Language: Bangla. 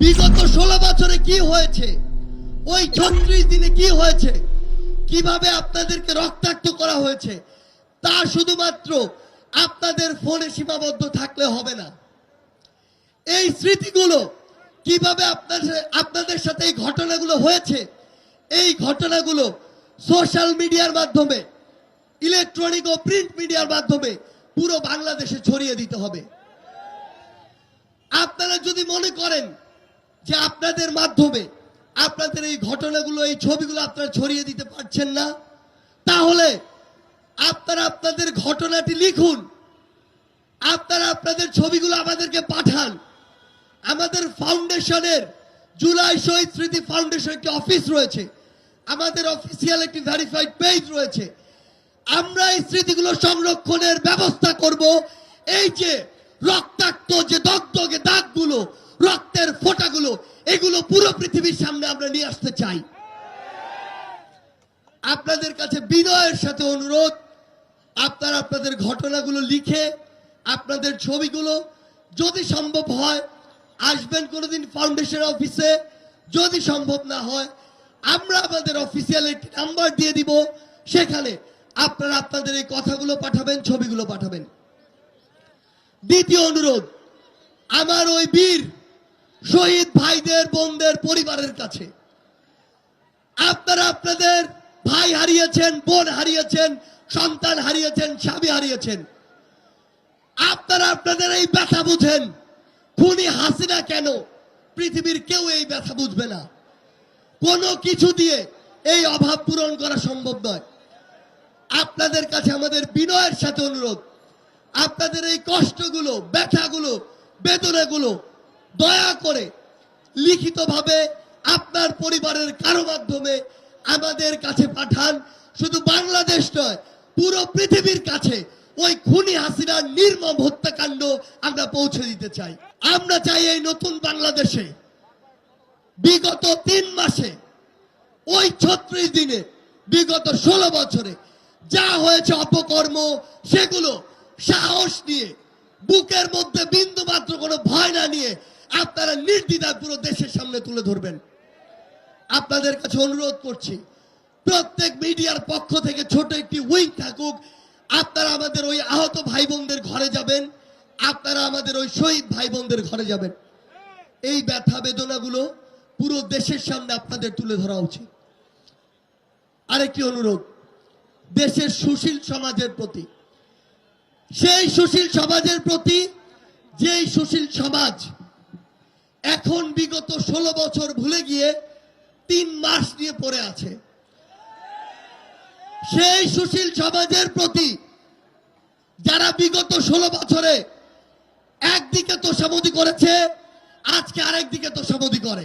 বিগত ষোলো বছরে কি হয়েছে? ওই ছত্রিশ দিনে কি হয়েছে? কীভাবে আপনাদেরকে রক্তাক্ত করা হয়েছে? তা শুধুমাত্র আপনাদের ফোনে সীমাবদ্ধ থাকলে হবে না। এই স্মৃতিগুলো কীভাবে আপনাদের আপনাদের সাথে এই ঘটনাগুলো হয়েছে? এই ঘটনাগুলো সোশ্যাল মিডিয়ার মাধ্যমে, ইলেকট্রনিক ও প্রিন্ট মিডিয়ার মাধ্যমে পুরো বাংলাদেশে ছড়িয়ে দিতে হবে। আপনারা যদি মনে করেন যে আপনাদের মাধ্যমে আপনাদের এই ঘটনাগুলো, এই ছবিগুলো আপনারা ছড়িয়ে দিতে পারছেন না, তাহলে আপনারা আপনাদের ঘটনাটি লিখুন। আপনারা আপনাদের ছবিগুলো আমাদেরকে পাঠান। আমাদের ফাউন্ডেশনের, জুলাই শহীদ স্মৃতি ফাউন্ডেশন একটি অফিস রয়েছে। আমাদের অফিসিয়াল একটি ভেরিফাইড পেজ রয়েছে। আমরা এই স্মৃতিগুলো সংরক্ষণের ব্যবস্থা করব। এই যে রক্তাক্ত, যে ফোঁটাগুলো এগুলো পুরো পৃথিবীর সামনে আমরা নিয়ে আসতে চাই। আপনাদের কাছে বিনয়ের সাথে অনুরোধ, আপনারা আপনাদের ঘটনাগুলো লিখে, আপনাদের ছবিগুলো যদি সম্ভব হয়, আসবেন কোনোদিন ফাউন্ডেশন অফিসে। যদি সম্ভব না হয়, আমরা আমাদের অফিসিয়াল একটি নাম্বার দিয়ে দিব। সেখানে আপনারা আপনাদের এই কথাগুলো পাঠাবেন, ছবিগুলো পাঠাবেন। দ্বিতীয় অনুরোধ, আমার ওই বীর শহীদ ভাইদের, বোনদের, পরিবারের কাছে। আপনারা আপনাদের ভাই হারিয়েছেন, বোন হারিয়েছেন, সন্তান হারিয়েছেন, স্বামী হারিয়েছেন। আপনারা আপনাদের এই ব্যথা বুঝেন। খুনি হাসিনা কেন? পৃথিবীর কেউ এই ব্যথা বুঝবে না। কোনো কিছু দিয়ে এই অভাব পূরণ করা সম্ভব নয়। আপনাদের কাছে আমাদের বিনয়ের সাথে অনুরোধ। আপনাদের এই কষ্টগুলো, ব্যথাগুলো, বেদনাগুলো দয়া করে লিখিতভাবে আপনার পরিবারের কারও মাধ্যমে আমাদের কাছে পাঠান। শুধু বাংলাদেশ নয়, পুরো পৃথিবীর কাছে ওই খুনি হাসিনার নির্মম হত্যাকাণ্ড আমরা পৌঁছে দিতে চাই। আমরা চাই এই নতুন বাংলাদেশে বিগত তিন মাসে, ওই ছত্রিশ দিনে, বিগত ষোলো বছরে যা হয়েছে অপকর্ম, সেগুলো সাহস নিয়ে, বুকের মধ্যে বিন্দু মাত্র কোনো ভয় না নিয়ে আপনারা নির্দ্বিধায় পুরো দেশের সামনে তুলে ধরবেন। আপনাদের কাছে অনুরোধ করছি, প্রত্যেক মিডিয়ার পক্ষ থেকে ছোট একটি উইং থাকুক। আপনারা আমাদের ওই আহত ভাই বোনদের ঘরে যাবেন, আপনারা আমাদের ওই শহীদ ভাই বোনদের ঘরে যাবেন। এই ব্যথা বেদনাগুলো পুরো দেশের সামনে আপনাদের তুলে ধরা উচিত। আরেকটি অনুরোধ, দেশের সুশীল সমাজের প্রতি, সেই সুশীল সমাজের প্রতি, যেই সুশীল সমাজ এখন বিগত ষোলো বছর ভুলে গিয়ে তিন মাস নিয়ে পড়ে আছে। সেই সুশীল সমাজের প্রতি যারা বিগত ষোলো বছরে একদিকে তো তোষামতি করেছে, আজকে আরেকদিকে তো তোষামতি করে।